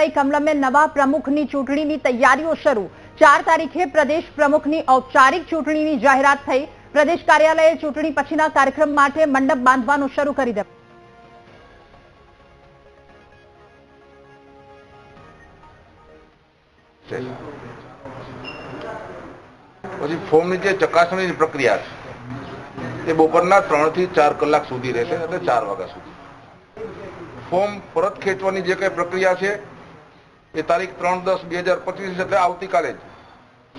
લઈ કમલમે નવા પ્રમુખની ચૂંટણીની તૈયારીઓ શરૂ. ચાર તારીખે પ્રદેશ પ્રમુખની ઔપચારિક ચૂંટણીની જાહેરાત થઈ. પ્રદેશ કાર્યાલયે ચૂંટણી પછીના કાર્યક્રમ માટે મંડપ બાંધવાનું શરૂ કરી દીધું પછી ફોર્મની જે ચકાસણીની પ્રક્રિયા છે. એ બપોરના ત્રણથી ચાર કલાક સુધી રહેશે, એટલે ચાર વાગ્યા સુધી. ફોર્મ પરત ખેંચવાની જે કઈ પ્રક્રિયા છે એ તારીખ ત્રણ દસ બે હજાર પચીસ એટલે આવતીકાલે જ.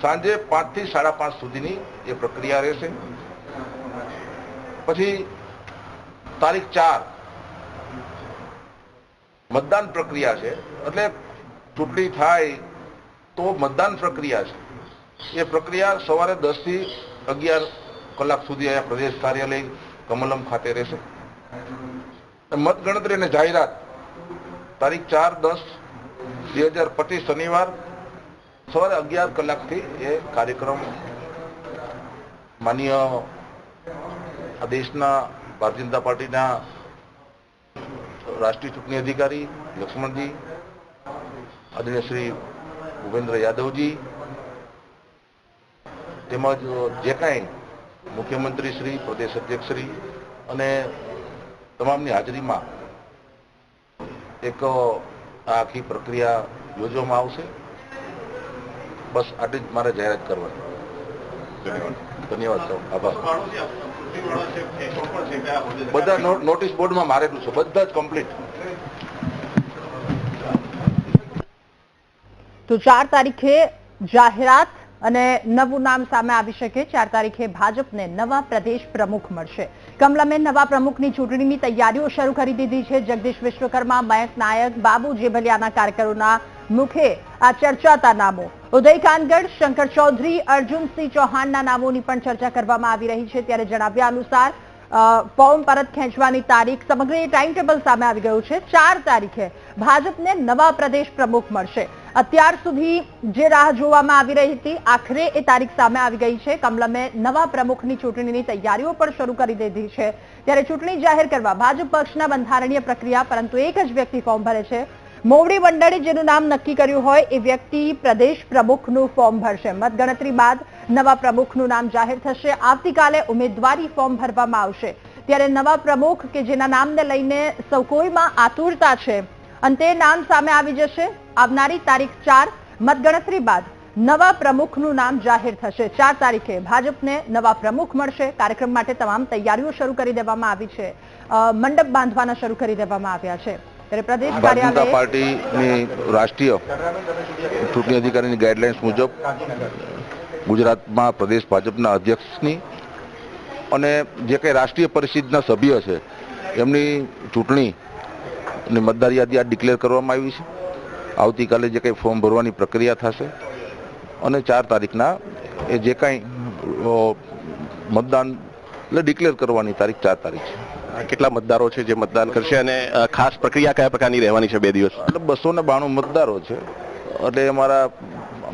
સાંજે પાંચથી સાડા પાંચ સુધીની એ પ્રક્રિયા રહેશે. પછી તારીખ ચાર. મતદાન પ્રક્રિયા છે. એટલે ચૂંટણી થાય તો મતદાન પ્રક્રિયા છે. એ પ્રક્રિયા સવારે દસથી અગિયાર કલાક સુધી અહીંયા પ્રદેશ કાર્યાલય કમલમ ખાતે રહેશે. મતગણતરી અને જાહેરાત. તારીખ ચાર દસ બે હજાર પચીસ શનિવાર સવારે અગિયાર કલાકથી એ કાર્યક્રમ માનીય આ દેશના ભારતીય જનતા પાર્ટીના રાષ્ટ્રીય ચૂંટણી અધિકારી લક્ષ્મણજી, આદરણીય શ્રી ભૂપેન્દ્ર યાદવજી, તેમજ જે કાંઈ મુખ્યમંત્રી શ્રી, પ્રદેશ અધ્યક્ષ અને તમામની હાજરીમાં એક આ આખી પ્રક્રિયા યોજવામાં આવશે? બસ આટલી જ મારે જાહેરાત કરવાની. ધન્યવાદ. સૌ આભાર. બધા નોટિસ બોર્ડમાં મારેલું છે. બધા જ કમ્પ્લીટ. તો ચાર તારીખે જાહેરાત અને નવું નામ સામે આવી શકે ચાર તારીખે ભાજપને નવા પ્રદેશ પ્રમુખ મળશે. કમલમે નવા પ્રમુખની ચૂંટણીની તૈયારીઓ શરૂ કરી દીધી છે. જગદીશ વિશ્વકર્મા, મયંક નાયક, બાબુ જેભલિયાના કાર્યકરોના મુખે આ ચર્ચાતા નામો. ઉદય કાનગઢ શંકર ચૌધરી અર્જુનસિંહ ચૌહાણના નામોની પણ ચર્ચા કરવામાં આવી રહી છે. ત્યારે જણાવ્યા અનુસાર ફોર્મ પરત ખેંચવાની તારીખ સમગ્ર ટાઈમ ટેબલ સામે આવી ગયું છે. ચાર તારીખે ભાજપને નવા પ્રદેશ પ્રમુખ મળશે. અત્યાર સુધી જે રાહ જોવામાં આવી રહી હતી, આખરે એ તારીખ સામે આવી ગઈ છે. કમલમે નવા પ્રમુખની ચૂંટણીની તૈયારીઓ પણ શરૂ કરી દીધી છે. ત્યારે ચૂંટણી જાહેર કરવા ભાજપ પક્ષના બંધારણીય પ્રક્રિયા, પરંતુ એક જ વ્યક્તિ ફોર્મ ભરે છે. મોવડી મંડળે જેનું નામ નક્કી કર્યું હોય, એ વ્યક્તિ પ્રદેશ પ્રમુખનું ફોર્મ ભરશે. મતગણતરી બાદ નવા પ્રમુખનું નામ જાહેર થશે. આવતીકાલે ઉમેદવારી ફોર્મ ભરવામાં આવશે. ત્યારે નવા પ્રમુખ કે જેના નામને લઈને સૌ કોઈમાં આતુરતા છે, અંતે નામ સામે આવી જશે. આવનારી તારીખ ચાર મતગણતરી બાદ નવા પ્રમુખનું નામ જાહેર થશે. ચાર તારીખે ભાજપને નવા પ્રમુખ મળશે. કાર્યક્રમ માટે તમામ તૈયારીઓ શરૂ કરી દેવામાં આવી છે. મંડપ બાંધવાના શરૂ કરી દેવામાં આવ્યા છે. ત્યારે પ્રદેશ કાર્યાલય પાર્ટીની રાષ્ટ્રીય ચૂંટણી અધિકારીની ગાઈડલાઇન્સ મુજબ ગુજરાતમાં પ્રદેશ ભાજપના અધ્યક્ષની અને જે કંઈ રાષ્ટ્રીય પરિષદના સભ્ય છે એમની ચૂંટણી અને મતદાર યાદી આ ડિક્લેર કરવામાં આવી છે. આવતીકાલે જે કંઈ ફોર્મ ભરવાની પ્રક્રિયા થશે અને ચાર તારીખના એ જે કાંઈ મતદાન એટલે ડિક્લેર કરવાની તારીખ ચાર તારીખ છે. કેટલા મતદારો છે જે મતદાન કરશે અને ખાસ પ્રક્રિયા કયા પ્રકારની રહેવાની છે બે દિવસ? એટલે બસો ને બાણું મતદારો છે. એટલે અમારા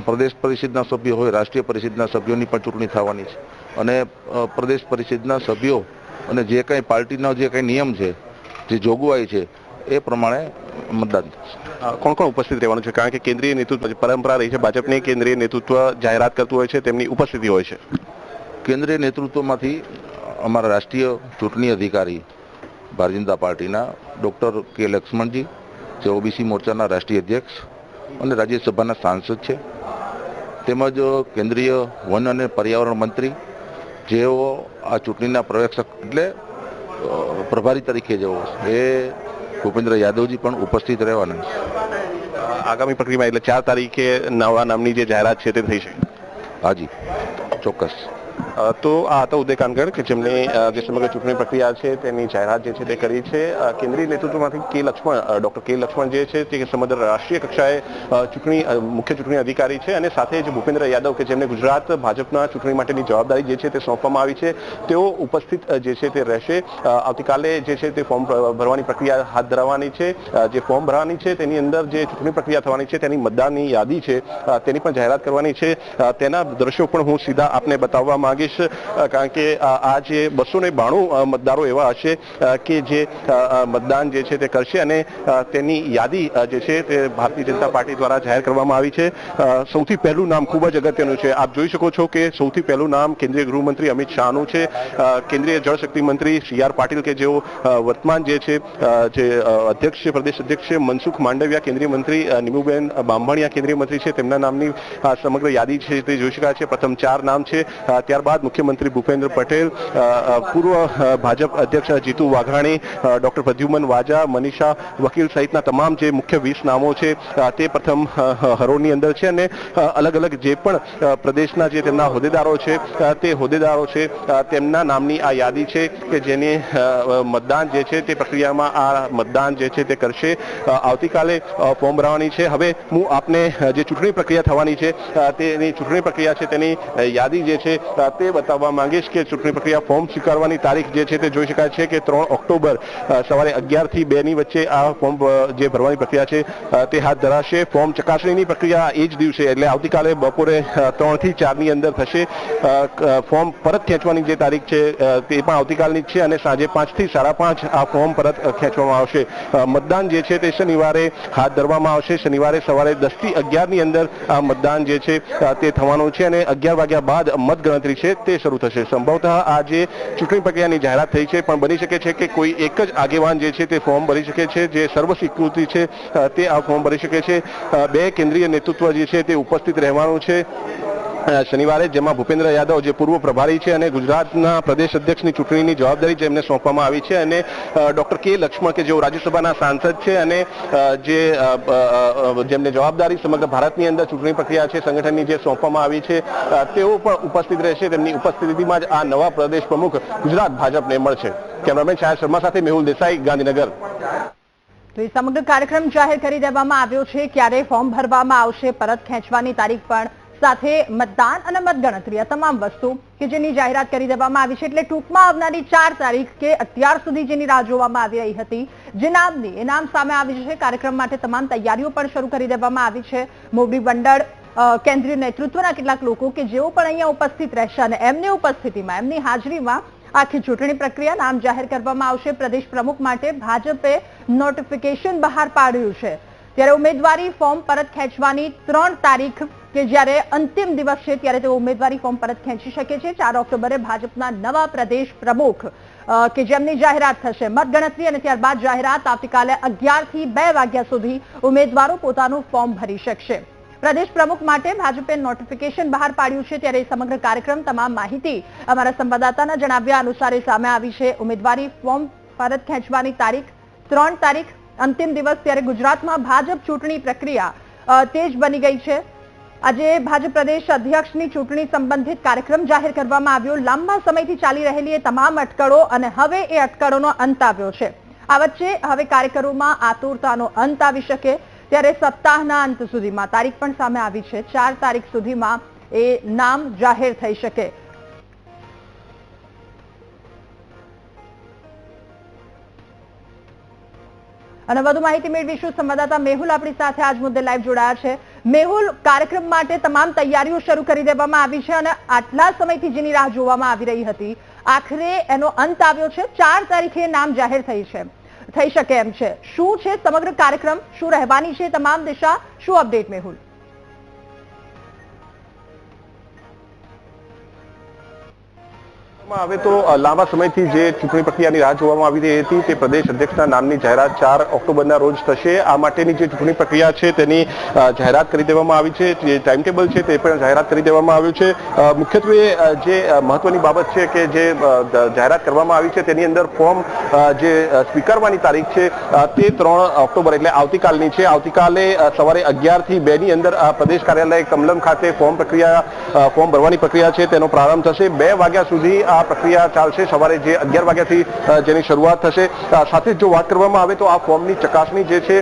પ્રદેશ પરિષદના સભ્યો હોય રાષ્ટ્રીય પરિષદના સભ્યોની પણ ચૂંટણી થવાની છે. અને પ્રદેશ પરિષદના સભ્યો અને જે કંઈ પાર્ટીનો જે કંઈ નિયમ છે જે જોગવાઈ છે એ પ્રમાણે મતદાન થશે. કોણ કોણ ઉપસ્થિત રહેવાનું છે? કારણ કે કેન્દ્રીય નેતૃત્વ પરંપરા રહી છે, ભાજપની કેન્દ્રીય નેતૃત્વ જાહેરાત કરતું હોય છે, તેમની ઉપસ્થિતિ હોય છે. કેન્દ્રીય નેતૃત્વમાંથી અમારા રાષ્ટ્રીય ચૂંટણી અધિકારી ભારતીય જનતા પાર્ટીના ડૉક્ટર કે લક્ષ્મણજી, જે ઓબીસી મોરચાના રાષ્ટ્રીય અધ્યક્ષ અને રાજ્યસભાના સાંસદ છે. તેમજ કેન્દ્રીય વન અને પર્યાવરણ મંત્રી, જેઓ આ ચૂંટણીના પ્રવેશક એટલે પ્રભારી તરીકે જેઓ એ ભૂપેન્દ્ર યાદવજી પણ ઉપસ્થિત રહેવાના. છે આગામી પ્રક્રિયામાં એટલે ચાર તારીખે નવા નામની જે જાહેરાત છે તે થઈ શકે. હાજી ચોક્કસ. તો આ હતા ઉદય કાનગડ કે જેમણે જે સમગ્ર ચૂંટણી પ્રક્રિયા છે તેની જાહેરાત જે છે તે કરી છે. કેન્દ્રીય નેતૃત્વમાંથી કે લક્ષ્મણ ડોક્ટર કે લક્ષ્મણ જે છે તે સમગ્ર રાષ્ટ્રીય કક્ષાએ ચૂંટણી મુખ્ય ચૂંટણી અધિકારી છે અને સાથે જ ભૂપેન્દ્ર યાદવ કે જેમને ગુજરાત ભાજપના ચૂંટણી માટેની જવાબદારી જે છે તે સોંપવામાં આવી છે, તેઓ ઉપસ્થિત જે છે તે રહેશે. આવતીકાલે જે છે તે ફોર્મ ભરવાની પ્રક્રિયા હાથ ધરવાની છે. જે ફોર્મ ભરવાની છે તેની અંદર જે ચૂંટણી પ્રક્રિયા થવાની છે તેની મતદાનની યાદી છે તેની પણ જાહેરાત કરવાની છે. તેના દ્રશ્યો પણ હું સીધા આપને બતાવવા માંગીશ. કહીશ કારણ કે આ જે બસો ને બાણું મતદારો એવા હશે કે જે મતદાન જે છે તે કરશે અને તેની યાદી જે છે તે ભારતીય જનતા પાર્ટી દ્વારા જાહેર કરવામાં આવી છે. સૌથી પહેલું નામ ખૂબ જ અગત્યનું છે. આપ જોઈ શકો છો કે સૌથી પહેલું નામ કેન્દ્રીય ગૃહમંત્રી અમિત શાહનું છે. કેન્દ્રીય જળશક્તિ મંત્રી સી આર પાટીલ કે જેઓ વર્તમાન જે છે જે અધ્યક્ષ પ્રદેશ અધ્યક્ષ મનસુખ માંડવિયા કેન્દ્રીય મંત્રી નિમુબેન બાંભણિયા કેન્દ્રીય મંત્રી છે. તેમના નામની સમગ્ર યાદી છે તે જોઈ શકાય છે. પ્રથમ ચાર નામ છે. અ, ત્યારબાદ મુખ્યમંત્રી ભૂપેન્દ્ર પટેલ પૂર્વ ભાજપ અધ્યક્ષ જીતુ વાઘાણી ડોક્ટર પ્રદ્યુમન વાજા મનીષા વકીલ સહિતના તમામ જે મુખ્ય વીસ નામો છે તે પ્રથમ હરોળની અંદર છે અને અલગ અલગ જે પણ પ્રદેશના જે તેમના હોદ્દેદારો છે તે હોદ્દેદારો છે તેમના નામની આ યાદી છે કે જેને મતદાન જે છે તે પ્રક્રિયામાં આ મતદાન જે છે તે કરશે. આવતીકાલે ફોર્મ ભરવાની છે. હવે હું આપને જે ચૂંટણી પ્રક્રિયા થવાની છે તેની ચૂંટણી પ્રક્રિયા છે તેની યાદી જે છે તે બતાવવા માંગીશ કે ચૂંટણી પ્રક્રિયા ફોર્મ સ્વીકારવાની તારીખ જે છે તે જોઈ શકાય છે કે ત્રણ ઓક્ટોબર સવારે અગિયારથી બેની વચ્ચે આ ફોર્મ જે ભરવાની પ્રક્રિયા છે તે હાથ ધરાશે. ફોર્મ ચકાસણીની પ્રક્રિયા એ જ દિવસે એટલે આવતીકાલે બપોરે ત્રણથી ચારની અંદર થશે. ફોર્મ પરત ખેંચવાની જે તારીખ છે તે પણ આવતીકાલની જ છે અને સાંજે પાંચથી સાડા પાંચ આ ફોર્મ પરત ખેંચવામાં આવશે. મતદાન જે છે તે શનિવારે હાથ ધરવામાં આવશે. શનિવારે સવારે દસથી અગિયારની અંદર આ મતદાન જે છે તે થવાનું છે અને અગિયાર વાગ્યા બાદ મતગણતરી છે. તે શરૂ થશે. સંભવતઃ આજે ચૂંટણી પ્રક્રિયાની જાહેરાત થઈ છે, પણ બની શકે છે કે કોઈ એક જ આગેવાન જે છે તે ફોર્મ ભરી શકે છે, જે સર્વ સ્વીકૃતિ છે તે આ ફોર્મ ભરી શકે છે. બે કેન્દ્રીય નેતૃત્વ જે છે તે ઉપસ્થિત રહેવાનું છે. શનિવારે જેમાં ભૂપેન્દ્ર યાદવ જે પૂર્વ પ્રભારી છે અને ગુજરાતના પ્રદેશ અધ્યક્ષની ચૂંટણીની જવાબદારી જેમને સોંપવામાં આવી છે અને ડોક્ટર કે લક્ષ્મણ કે જેઓ રાજ્યસભાના સાંસદ છે અને જે જેમને જવાબદારી સમગ્ર ભારતની અંદર ચૂંટણી પ્રક્રિયા છે, સંગઠનની જે સોંપવામાં આવી છે તેઓ પણ ઉપસ્થિત રહેશે, તેમની ઉપસ્થિતિમાં જ આ નવા પ્રદેશ પ્રમુખ ગુજરાત ભાજપને મળશે. કેમેરામેન છાયા શર્મા સાથે મેહુલ દેસાઈ, ગાંધીનગર. તો એ સમગ્ર કાર્યક્રમ જાહેર કરી દેવામાં આવ્યો છે. ક્યારે ફોર્મ ભરવામાં આવશે, પરત ખેંચવાની તારીખ પણ સાથે મતદાન અને મતગણતરી આ તમામ વસ્તુ કે જેની જાહેરાત કરી દેવામાં આવી છે એટલે ટૂંકમાં આવનારી ચાર તારીખ કે અત્યાર સુધી જેની રાહ જોવામાં આવી રહી હતી, જે નામની, એ નામ સામે આવી છે કાર્યક્રમ માટે તમામ તૈયારીઓ પણ શરૂ કરી દેવામાં આવી છે. મોવડી મંડળ કેન્દ્રીય નેતૃત્વના કેટલાક લોકો કે જેઓ પણ અહીંયા ઉપસ્થિત રહેશે અને એમની ઉપસ્થિતિમાં, એમની હાજરીમાં આખી ચૂંટણી પ્રક્રિયા નામ જાહેર કરવામાં આવશે. પ્રદેશ પ્રમુખ માટે ભાજપે નોટિફિકેશન બહાર પાડ્યું છે. ત્યારે ઉમેદવારી ફોર્મ પરત ખેંચવાની ત્રણ તારીખ કે જ્યારે અંતિમ દિવસ છે ત્યારે તેઓ ઉમેદવારી ફોર્મ પરત ખેંચી શકે છે. ચાર ઓક્ટોબરે ભાજપના નવા પ્રદેશ પ્રમુખ કે જેમની જાહેરાત થશે. મતગણતરી અને ત્યારબાદ જાહેરાત આવતીકાલે અગિયારથી બે વાગ્યા સુધી ઉમેદવારો પોતાનું ફોર્મ ભરી શકશે. પ્રદેશ પ્રમુખ માટે ભાજપે નોટિફિકેશન બહાર પાડ્યું છે. ત્યારે સમગ્ર કાર્યક્રમ તમામ માહિતી અમારા સંવાદદાતાના જણાવ્યા અનુસાર સામે આવી છે. ઉમેદવારી ફોર્મ પરત ખેંચવાની તારીખ ત્રણ તારીખ, અંતિમ દિવસ, ત્યારે ગુજરાતમાં ભાજપ ચૂંટણી પ્રક્રિયા તેજ બની ગઈ છે. આજે ભાજપ પ્રદેશ અધ્યક્ષની ચૂંટણી સંબંધિત કાર્યક્રમ જાહેર કરવામાં આવ્યો. લાંબા સમયથી ચાલી રહેલી એ તમામ અટકળો અને હવે એ અટકળોનો અંત આવ્યો છે. આ વચ્ચે હવે કાર્યકરોમાં આતુરતાનો અંત આવી શકે ત્યારે સપ્તાહના અંત સુધીમાં. તારીખ પણ સામે આવી છે. ચાર તારીખ સુધીમાં એ નામ જાહેર થઈ શકે. અને વધુ માહિતી મેળવીશું. સંવાદદાતા મેહુલ આપણી સાથે આજ મુદ્દે લાઈવ જોડાયા છે. મેહુલ કાર્યક્રમ માટે તમામ તૈયારીઓ શરૂ કરી દેવામાં આવી છે અને આટલા સમયથી જેની રાહ જોવામાં આવી રહી હતી, આખરે એનો અંત આવ્યો છે. ચાર તારીખે નામ જાહેર થઈ છે. થઈ શકે એમ છે. શું છે સમગ્ર કાર્યક્રમ? શું રહેવાની છે? તમામ દિશા? શું અપડેટ મેહુલ? હવે તો લાંબા સમયથી જે ચૂંટણી પ્રક્રિયાની રાહ જોવામાં આવી રહી હતી તે પ્રદેશ અધ્યક્ષના નામની જાહેરાત ચાર ઓક્ટોબરના રોજ થશે. આ માટેની જે ચૂંટણી પ્રક્રિયા છે તેની જાહેરાત કરી દેવામાં આવી છે. જે ટાઈમ ટેબલ છે તે પણ જાહેરાત કરી દેવામાં આવ્યું છે. મુખ્યત્વે જે મહત્વની બાબત છે કે જે જાહેરાત કરવામાં આવી છે તેની અંદર ફોર્મ જે સ્વીકારવાની તારીખ છે તે ત્રણ ઓક્ટોબર એટલે આવતીકાલની છે. આવતીકાલે સવારે અગિયારથી બે ની અંદર પ્રદેશ કાર્યાલય કમલમ ખાતે ફોર્મ પ્રક્રિયા ફોર્મ ભરવાની પ્રક્રિયા છે. તેનો પ્રારંભ થશે. બે વાગ્યા સુધી આ આ પ્રક્રિયા ચાલશે સવારે જે અગિયાર વાગ્યાથી જેની શરૂઆત થશે. સાથે જો વાત કરવામાં આવે તો આ ફોર્મની ચકાસણી જે છે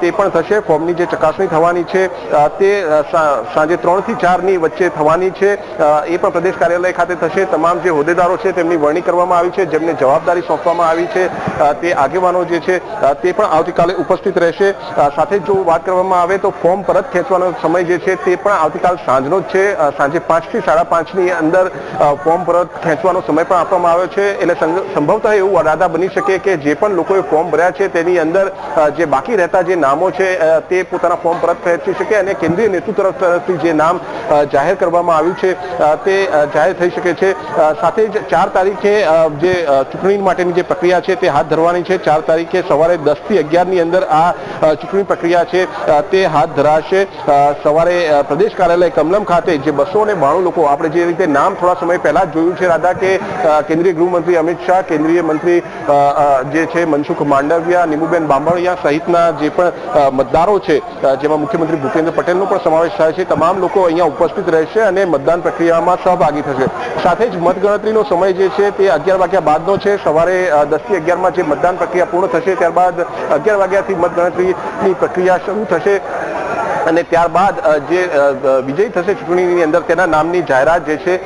તે પણ થશે. ફોર્મની જે ચકાસણી થવાની છે તે સાંજે ત્રણથી ચારની વચ્ચે થવાની છે. એ પણ પ્રદેશ કાર્યાલય ખાતે થશે. તમામ જે હોદ્દેદારો છે તેમની વરણી કરવામાં આવી છે, જેમને જવાબદારી સોંપવામાં આવી છે. તે આગેવાનો જે છે તે પણ આવતીકાલે ઉપસ્થિત રહેશે. સાથે જ વાત કરવામાં આવે તો ફોર્મ પરત ખેંચવાનો સમય જે છે, તે પણ આવતીકાલ સાંજનો જ છે. સાંજે પાંચથી સાડા પાંચની અંદર ફોર્મ પરત ખેંચવાનો સમય પણ આપવામાં આવ્યો છે. એટલે સંભવતઃ એવું અરાધા બની શકે કે જે પણ લોકોએ ફોર્મ ભર્યા છે, તેની અંદર જે બાકી રહેતા જે નામો છે તે પોતાના ફોર્મ પરત ખેંચી શકે અને કેન્દ્રીય નેતૃત્વ તરફથી જે નામ જાહેર કરવામાં આવ્યું છે તે જાહેર થઈ શકે છે. સાથે જ ચાર તારીખે જે ચૂંટણી માટેની જે પ્રક્રિયા છે, તે હાથ ધરવાની છે. ચાર તારીખે સવારે દસથી અગિયારની અંદર આ ચૂંટણી પ્રક્રિયા છે તે હાથ ધરાશે. સવારે પ્રદેશ કાર્યાલય કમલમ ખાતે જે બસો બાણું લોકો, આપણે જે રીતે નામ થોડા સમય પહેલા જોયું છે, રાધા કે કેન્દ્રીય ગૃહમંત્રી અમિત શાહ, કેન્દ્રીય મંત્રી જે છે મનસુખ માંડવિયા નીમુબેન બાંભણિયા સહિતના જે પણ મતદારો છે જેમાં મુખ્યમંત્રી ભૂપેન્દ્ર પટેલનો પણ સમાવેશ થાય છે, તમામ લોકો અહીંયા ઉપસ્થિત રહેશે અને મતદાન પ્રક્રિયામાં સહભાગી થશે. સાથે જ મતગણતરીનો સમય જે છે તે અગિયાર વાગ્યા બાદનો છે. સવારે દસથી અગિયારમાં જે મતદાન પ્રક્રિયા પૂર્ણ થશે, ત્યારબાદ અગિયાર વાગ્યાથી મતગણતરીની પ્રક્રિયા શરૂ થશે. અને ત્યારબાદ જે અ, થશે ચૂંટણીની અંદર તેના નામની જાહેરાત જે છે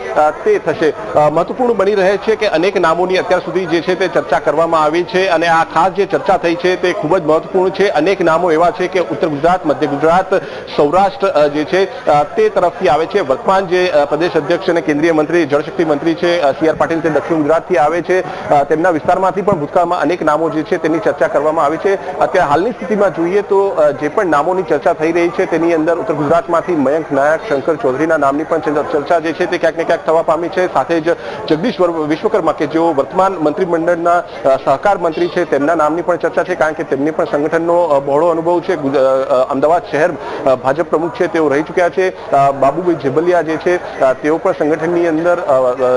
તે થશે. મહત્વપૂર્ણ બની રહે છે કે અનેક નામોની અત્યાર સુધી જે છે તે ચર્ચા કરવામાં આવી છે અને આ ખાસ જે ચર્ચા થઈ છે તે ખૂબ જ મહત્વપૂર્ણ છે. અનેક નામો એવા છે કે ઉત્તર ગુજરાત મધ્ય ગુજરાત સૌરાષ્ટ્ર જે છે તે તરફથી આવે છે. વર્તમાન જે પ્રદેશ અધ્યક્ષ અને કેન્દ્રીય મંત્રી જળશક્તિ મંત્રી છે સી આર પાટીલ તે દક્ષિણ ગુજરાતથી આવે છે. તેમના વિસ્તારમાંથી પણ ભૂતકાળમાં અનેક નામો જે છે તેની ચર્ચા કરવામાં આવી છે. અત્યારે હાલની સ્થિતિમાં જોઈએ તો જે પણ નામોની ચર્ચા થઈ રહી છે તેની અંદર ઉત્તર ગુજરાતમાંથી મયંક નાયક, શંકર ચૌધરીના નામની પણ ચર્ચા- જે છે તે ક્યાંક ને ક્યાંક થવા પામી છે. સાથે જ જગદીશ વિશ્વકર્મા કે જેઓ વર્તમાન મંત્રીમંડળના સહકાર મંત્રી છે તેમના નામની પણ ચર્ચા છે કારણ કે તેમની પણ સંગઠનનો બહોળો અનુભવ છે. અમદાવાદ શહેર ભાજપ પ્રમુખ છે તેઓ રહી ચૂક્યા છે. બાબુભાઈ જેબલિયા જે છે તેઓ પણ સંગઠનની અંદર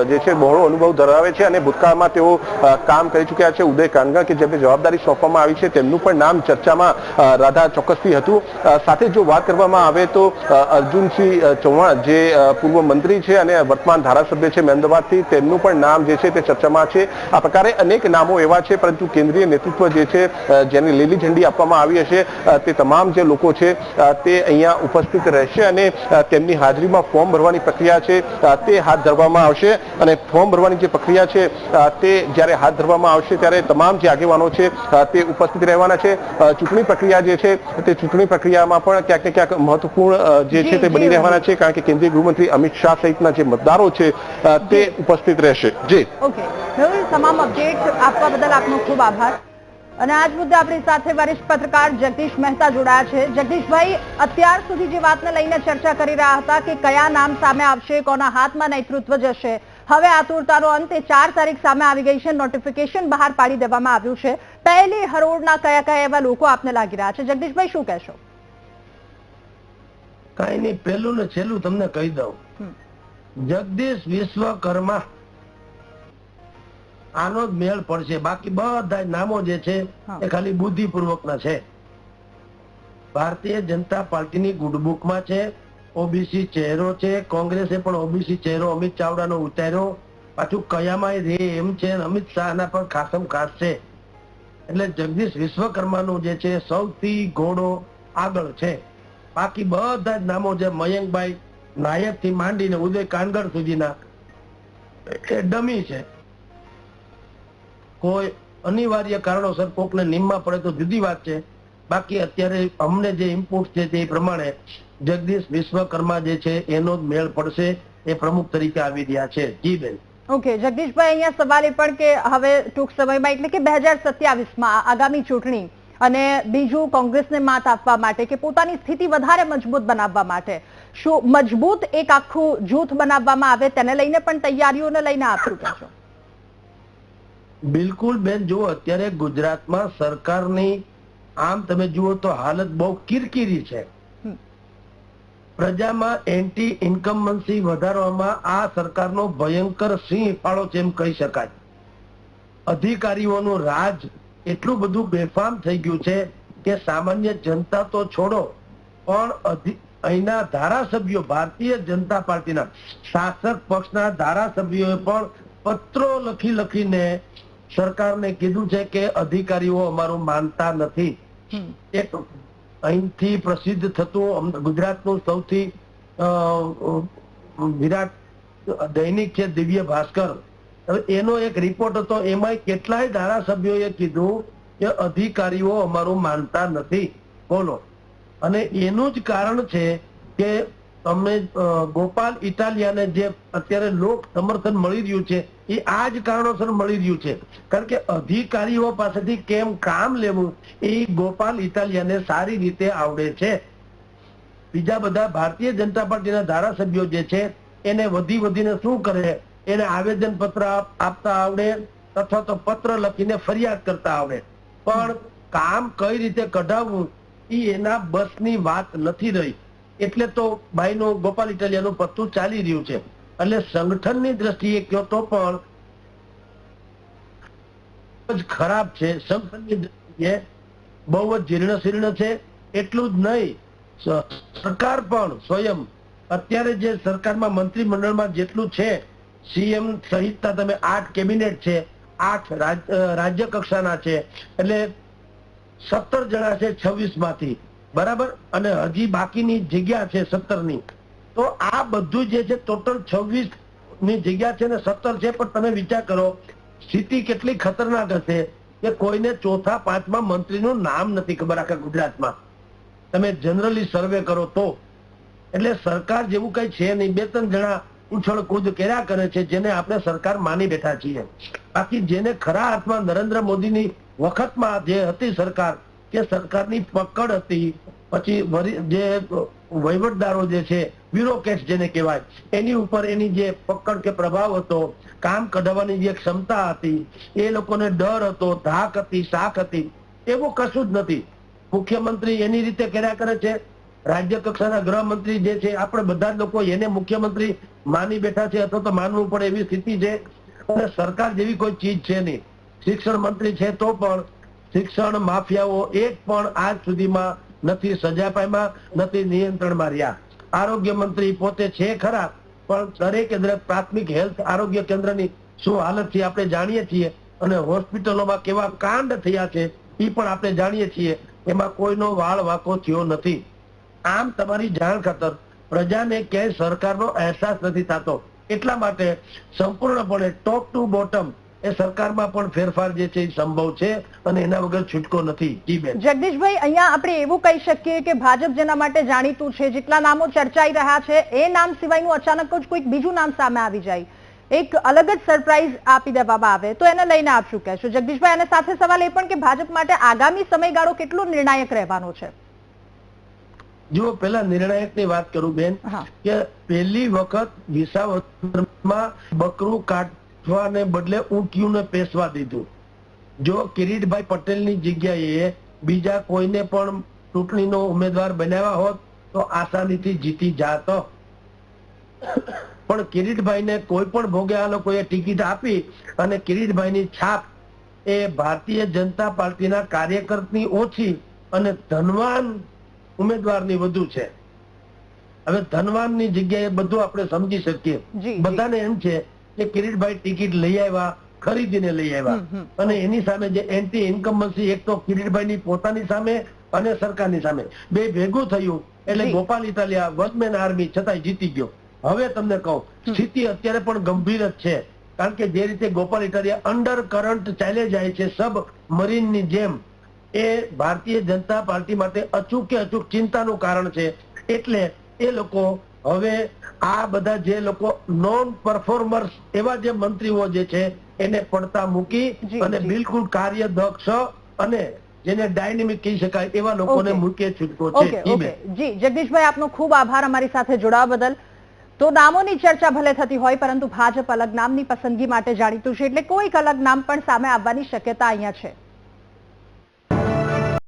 જે છે બહોળો અનુભવ ધરાવે છે અને ભૂતકાળમાં તેઓ કામ કરી ચૂક્યા છે. ઉદય કાનગર કે જેમને જવાબદારી સોંપવામાં આવી છે તેમનું પણ નામ ચર્ચામાં રાધા ચોક્કસથી હતું. સાથે જો જો વાત કરવામાં આવે તો અર્જુનસિંહ ચૌહાણ જે પૂર્વ મંત્રી છે અને વર્તમાન ધારાસભ્ય છે મહેમદાવાદથી તેમનું પણ નામ જે છે તે ચર્ચામાં છે. આ પ્રકારે અનેક નામો એવા છે, પરંતુ કેન્દ્રીય નેતૃત્વ જે છે જેને લીલી ઝંડી આપવામાં આવી હશે તે તમામ જે લોકો છે તે અહીંયા ઉપસ્થિત રહેશે અને તેમની હાજરીમાં ફોર્મ ભરવાની પ્રક્રિયા છે તે હાથ ધરવામાં આવશે. અને ફોર્મ ભરવાની જે પ્રક્રિયા છે તે જ્યારે હાથ ધરવામાં આવશે ત્યારે તમામ જે આગેવાનો છે તે ઉપસ્થિત રહેવાના છે. ચૂંટણી પ્રક્રિયા જે છે, તે ચૂંટણી પ્રક્રિયામાં પણ ક્યાંક ને ક્યાંક મહત્વપૂર્ણ જે છે તે બની રહેવાના છે કારણ કે કેન્દ્રીય ગૃહમંત્રી અમિત શાહ સહિતના જે મતદારો છે તે ઉપસ્થિત રહેશે. જી. ઓકે. તમામ અપડેટ આપવા બદલ આપનો ખૂબ આભાર. અને આજ મુદ્દે આપણી સાથે વરિષ્ઠ પત્રકાર જગદીશ મહેતા જોડાયા છે. જગદીશભાઈ અત્યાર સુધી જે વાતને લઈને ચર્ચા કરી રહ્યા હતા કે કયા નામ સામે આવશે કોના હાથમાં નેતૃત્વ જશે હવે આતુરતાનો અંત એ ચાર તારીખ સામે આવી ગઈ છે. નોટિફિકેશન બહાર પાડી દેવામાં આવ્યું છે. પહેલી હરોળના કયા કયા એવા લોકો આપને લાગી રહ્યા છે? જગદીશભાઈ શું કહેશો? કઈ નહીં પેલું ને છેલ્લું તમને કહી દઉં. જગદીશ વિશ્વકર્મા આનો જ મેળ પડશે. બાકી બધા નામો જે છે એ ખાલી બુદ્ધિપૂર્વકના છે. ભારતીય જનતા પાર્ટીની ગુડબુકમાં છે ઓબીસી ચહેરો છે કોંગ્રેસે પણ ઓબીસી ચહેરો અમિત ચાવડાનો ઉતાર્યો. પાછું કયામાં રે એમ છે અમિત શાહના પણ ખાસમ ખાસ છે. એટલે જગદીશ વિશ્વકર્માનું જે છે સૌથી ઘોડો આગળ છે. બાકી બધા જ નામો જે મયંકભાઈ નાયકથી માંડીને ઉદય કાનગર સુધીના. એ ડમી છે. કોઈ અનિવાર્ય કારણોસર કોકને નિમમાં પડે તો જુદી વાત છે. બાકી અત્યારે અમને જે ઇનપુટ છે તે પ્રમાણે જગદીશ વિશ્વકર્મા જે છે એનો જ મેળ પડશે એ પ્રમુખ તરીકે આવી રહ્યા છે. જી બેન. ઓકે, જગદીશભાઈ અહીંયા સવાલ એ પણ કે હવે ટૂંક સમયમાં એટલે કે બે હજાર સત્યાવીસમાં આગામી ચૂંટણી અને બીજું કોંગ્રેસને માત આપવા માટે કે પોતાની સ્થિતિ વધારે મજબૂત બનાવવા માટે. શું મજબૂત એક આખું જૂથ બનાવવામાં આવે તેને લઈને પણ તૈયારીઓને લઈને આપ શું કહેશો? બિલકુલ બેન જુઓ અત્યારે ગુજરાતમાં સરકારની આમ તમે જુઓ તો હાલત બહુ કિરકિરી છે. પ્રજામાં એન્ટી ઇન્કમન્સી વધારવામાં આ સરકારનો ભયંકર સિંહ ફાળો છે એમ કહી શકાય. અધિકારીઓનું રાજ એટલું બધું બેફામ થઈ ગયું છે કે સામાન્ય જનતા તો છોડો પણ અહીંના ધારાસભ્યો ભારતીય જનતા પાર્ટીના શાસક પક્ષના ધારાસભ્યોએ પણ પત્રો લખી લખીને સરકારને કીધું છે કે અધિકારીઓ અમારું માનતા નથી. એક અહીંથી પ્રસિદ્ધ થતું ગુજરાતનું સૌથી વિરાટ દૈનિક છે દિવ્ય ભાસ્કર. એનો એક રિપોર્ટ હતો એમાં કેટલાય ધારાસભ્યોએ કીધું કે અધિકારીઓ અમારું માનતા નથી. બોલો. અને એનું જ કારણ છે કે તમને ગોપાલ ઇટાલિયાને જે અત્યારે લોક સમર્થન મળી રહ્યું છે, એ આ જ કારણોસર મળી રહ્યું છે. કારણ કે અધિકારીઓ પાસેથી કેમ કામ લેવું એ ગોપાલ ઇટાલિયાને સારી રીતે આવડે છે. બીજા બધા ભારતીય જનતા પાર્ટીના ધારાસભ્યો જે છે, એને વધી વધીને શું કરે? એને આવેદન પત્ર આપતા આવડે, અથવા તો પત્ર લખીને ફરિયાદ કરતા આવડે. પણ કામ કઈ રીતે કઢાવવું એ એના બસની વાત નથી રહી. એટલે તો ભાઈનું ગોપાલ ઇટાલિયાનું પત્તું ચાલી રહ્યું છે. એટલે સંગઠનની દ્રષ્ટિએ કયો તો પણ ખરાબ છે. સંગઠનની દ્રષ્ટિએ બહુ જ જીર્ણ શીર્ણ છે. એટલું જ નહીં. સરકાર પણ સ્વયં અત્યારે જે સરકારમાં મંત્રીમંડળમાં જેટલું છે સીએમ સહિતના તમે આઠ કેબિનેટ છે, આઠ રાજ્ય કક્ષાના છે, એટલે સત્તર જણા છે છવ્વીસમાંથી બરાબર? અને હજી બાકીની જગ્યા છે સત્તરની તો આ બધું જે છે ટોટલ છવ્વીસની જગ્યા છે ને સત્તર છે, પણ તમે વિચાર કરો, સ્થિતિ કેટલી ખતરનાક હશે કે કોઈને ચોથા, પાંચમા મંત્રીનું નામ નથી ખબર આખા ગુજરાતમાં. તમે જનરલી સર્વે કરો તો. એટલે સરકાર જેવું કઈ છે નહીં. બે ત્રણ જણા ઉછળ કૂદ કર્યા કરે છે, જેને આપણે સરકાર માની બેઠા છીએ. બાકી જેને ખરા અર્થમાં નરેન્દ્ર મોદીની વખતમાં જે હતી સરકાર કે સરકારની પકડ હતી. પછી જે વહીવટદારો જે છે બ્યુરોક્રેટ્સ જેને કહેવાય, એની ઉપર એની જે પકડ કે પ્રભાવ હતો, કામ કઢાવવાની જે ક્ષમતા હતી, એ લોકોને ડર હતો, ધાક હતી, શાક હતી. એવું કશું જ નથી. મુખ્યમંત્રી એની રીતે કર્યા કરે છે રાજ્ય કક્ષાના ગૃહમંત્રી જે છે, આપણે બધા લોકો એને મુખ્યમંત્રી માની બેઠા છે અથવા તો માનવું પડે એવી સ્થિતિ છે. અને સરકાર જેવી કોઈ ચીજ છે નહીં. શિક્ષણ મંત્રી છે તો પણ શિક્ષણ માફિયાઓ એક પણ આજ સુધીમાં નથી સજા પામ્યા, નથી નિયંત્રણમાં રહ્યા આરોગ્ય મંત્રી પોતે છે ખરા, પણ દરેકે દરેક પ્રાથમિક હેલ્થ આરોગ્ય કેન્દ્રની શું હાલત છે આપણે જાણીએ છીએ અને હોસ્પિટલોમાં કેવા કાંડ થયા છે એ પણ આપણે જાણીએ છીએ. એમાં કોઈનો વાળ વાંકો થયો નથી. આમ તમારી જાણ ખાતર પ્રજાને ક્યાંય સરકારનો અહેસાસ નથી થતો. એટલા માટે સંપૂર્ણપણે ટોપ ટુ બોટમ એ સરકારમાં પણ ફેરફાર જે છે એ સંભવ છે અને એના વગર છૂટકો નથી. જગદીશભાઈ, અહીંયા આપણે એવું કહી શકીએ કે ભાજપ જેના માટે જાણીતું છે, જેટલા નામો ચર્ચાઈ રહ્યા છે, એ નામ સિવાયનું અચાનક જ કોઈક બીજું નામ સામે આવી જાય. એક અલગ જ સરપ્રાઈઝ આપી દેવામાં આવે, તો એને લઈને આપ શું કહેશો? જગદીશભાઈ અને સાથે સવાલ એ પણ કે ભાજપ માટે આગામી સમયગાળો કેટલો નિર્ણાયક રહેવાનો છે? જો પેલા નિર્ણાયકની વાત કરું બેન કે પહેલી વખત વિસાવદરમાં બકરું કાઢવાને બદલે ઊંટિયુંને પેસવા દીધું. જો કિરીટભાઈ પટેલની જગ્યાએ બીજા કોઈને પણ ચૂંટણીનો ઉમેદવાર બનાવ્યા હોત તો આસાનીથી જીતી જાત. પણ કિરીટભાઈને કોઈ પણ ભોગે આ લોકોએ ટિકિટ આપી અને કિરીટભાઈની છાપ એ ભારતીય જનતા પાર્ટીના કાર્યકરની ઓછી અને ધનવાન ઉમેદવારની વધુ છે. હવે ધનવાનની જગ્યાએ બધું આપણે સમજી શકીએ. બધાને એમ છે કે કિરીટભાઈ ટિકિટ લઈ આવ્યા ખરીદીને લઈ આવ્યા. અને એની સામે જે એન્ટી ઇન્કમ્બન્સી એક તો કિરીટભાઈની પોતાની સામે અને સરકારની સામે. બે ભેગું થયું એટલે. ગોપાલ ઇટાલિયા વનમેન આર્મી છતાંય જીતી ગયો. હવે તમને કહું સ્થિતિ અત્યારે પણ ગંભીર જ છે. કારણ કે જે રીતે ગોપાલ ઇટાલિયા અંડર કરંટ ચાલે જાય છે સબ મરીનની જેમ એ ભારતીય જનતા પાર્ટી માટે અચૂક કે અચૂક ચિંતાનું કારણ છે. એટલે એ લોકો હવે આ બધા જે લોકો નોન પરફોર્મર્સ એવા જે મંત્રીઓ જે છે એને પડતા મૂકી અને બિલકુલ કાર્યદક્ષ અને જેને ડાયનેમિક કહી શકાય એવા લોકોને મૂકે છૂટકો છે. જી જગદીશભાઈ આપનો ખૂબ આભાર અમારી સાથે જોડાવા બદલ. તો નામોની ચર્ચા ભલે થતી હોય પરંતુ ભાજપ અલગ નામની પસંદગી માટે જાણીતું છે. એટલે કોઈક અલગ નામ પણ સામે આવવાની શક્યતા અહીંયા છે.